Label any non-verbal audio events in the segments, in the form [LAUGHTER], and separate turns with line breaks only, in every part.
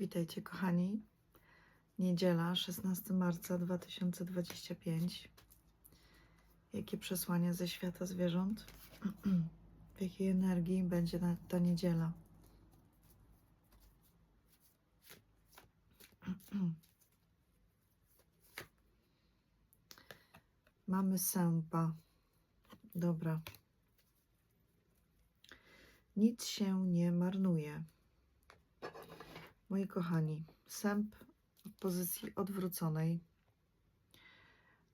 Witajcie, kochani. Niedziela, 16 marca 2025. Jakie przesłanie ze świata zwierząt? [CLEARS THROAT] W jakiej energii będzie ta niedziela? [CLEARS THROAT] Mamy sępa. Dobra. Nic się nie marnuje. Moi kochani, sęp w pozycji odwróconej,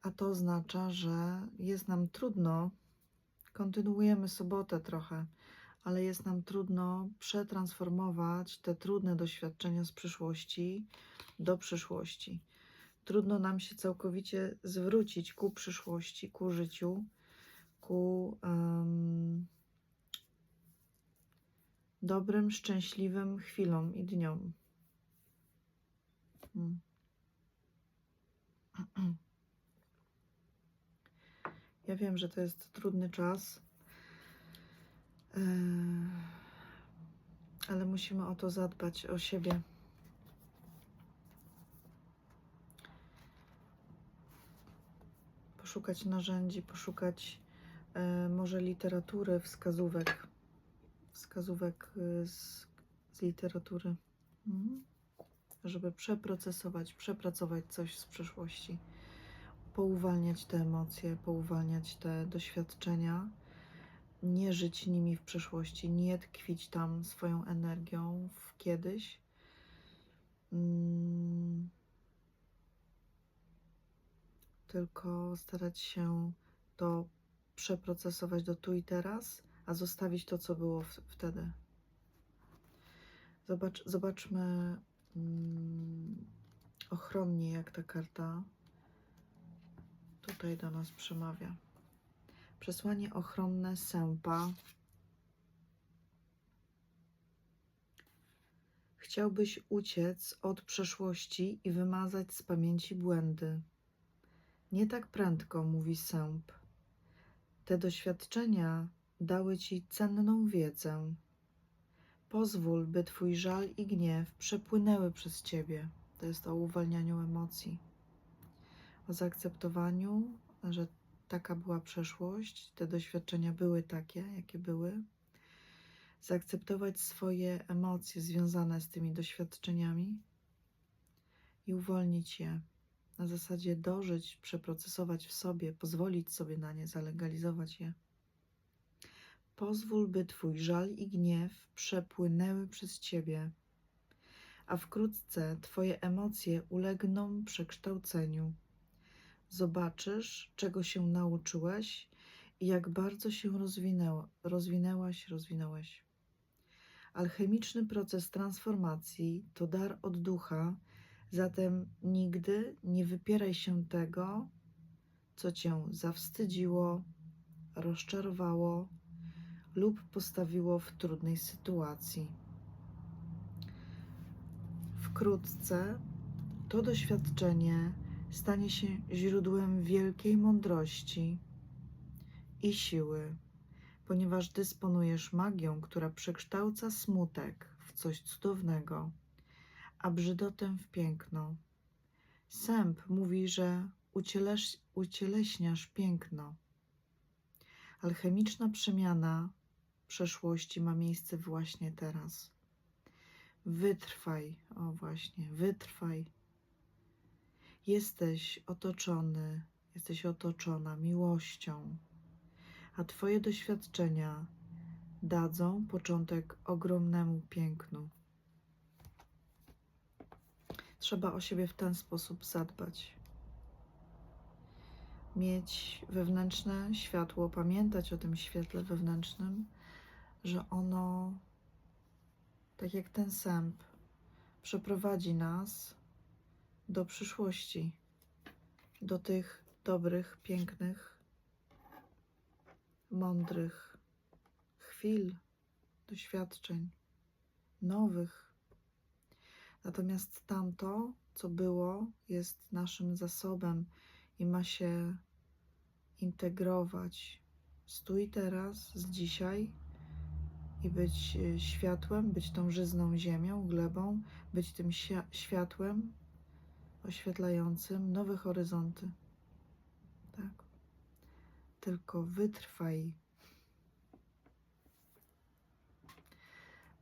a to oznacza, że jest nam trudno, kontynuujemy sobotę trochę, ale jest nam trudno przetransformować te trudne doświadczenia z przyszłości do przyszłości. Trudno nam się całkowicie zwrócić ku przyszłości, ku życiu, ku em, dobrym, szczęśliwym chwilom i dniom. Ja wiem, że to jest trudny czas, Eee, ale musimy o to zadbać, o siebie. Poszukać narzędzi, poszukać e, może literatury, wskazówek, wskazówek y, z, z literatury. Mhm żeby przeprocesować, przepracować coś z przeszłości, pouwalniać te emocje, pouwalniać te doświadczenia, nie żyć nimi w przeszłości, nie tkwić tam swoją energią w kiedyś. Mm. Tylko starać się to przeprocesować do tu i teraz, a zostawić to, co było wtedy. Zobacz, zobaczmy mm, ochronnie, jak ta karta tutaj do nas przemawia. Przesłanie ochronne sępa. Chciałbyś uciec od przeszłości i wymazać z pamięci błędy. Nie tak prędko, mówi sęp. Te doświadczenia dały ci cenną wiedzę. Pozwól, by Twój żal i gniew przepłynęły przez Ciebie. To jest o uwalnianiu emocji, o zaakceptowaniu, że taka była przeszłość, te doświadczenia były takie, jakie były. Zaakceptować swoje emocje związane z tymi doświadczeniami i uwolnić je. Na zasadzie dożyć, przeprocesować w sobie, pozwolić sobie na nie, zalegalizować je. Pozwól, by Twój żal i gniew przepłynęły przez Ciebie, a wkrótce Twoje emocje ulegną przekształceniu. Zobaczysz, czego się nauczyłeś i jak bardzo się rozwinęła, rozwinęłaś, rozwinąłeś. Alchemiczny proces transformacji to dar od ducha, zatem nigdy nie wypieraj się tego, co Cię zawstydziło, rozczarowało, lub postawiło w trudnej sytuacji. Wkrótce to doświadczenie stanie się źródłem wielkiej mądrości i siły, ponieważ dysponujesz magią, która przekształca smutek w coś cudownego, a brzydotę w piękno. Sęp mówi, że ucieleś, ucieleśniasz piękno. Alchemiczna przemiana przeszłości ma miejsce właśnie teraz. Wytrwaj, o właśnie, wytrwaj. Jesteś otoczony, jesteś otoczona miłością, a Twoje doświadczenia dadzą początek ogromnemu pięknu. Trzeba o siebie w ten sposób zadbać. Mieć wewnętrzne światło, pamiętać o tym świetle wewnętrznym, że ono, tak jak ten sęp, przeprowadzi nas do przyszłości, do tych dobrych, pięknych, mądrych chwil, doświadczeń, nowych. Natomiast tamto, co było, jest naszym zasobem i ma się integrować i teraz, z dzisiaj i być y, światłem, być tą żyzną ziemią, glebą, być tym światłem oświetlającym nowe horyzonty. Tak. Tylko wytrwaj.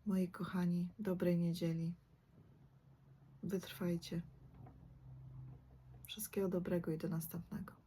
Moi kochani, dobrej niedzieli. Wytrwajcie. Wszystkiego dobrego i do następnego.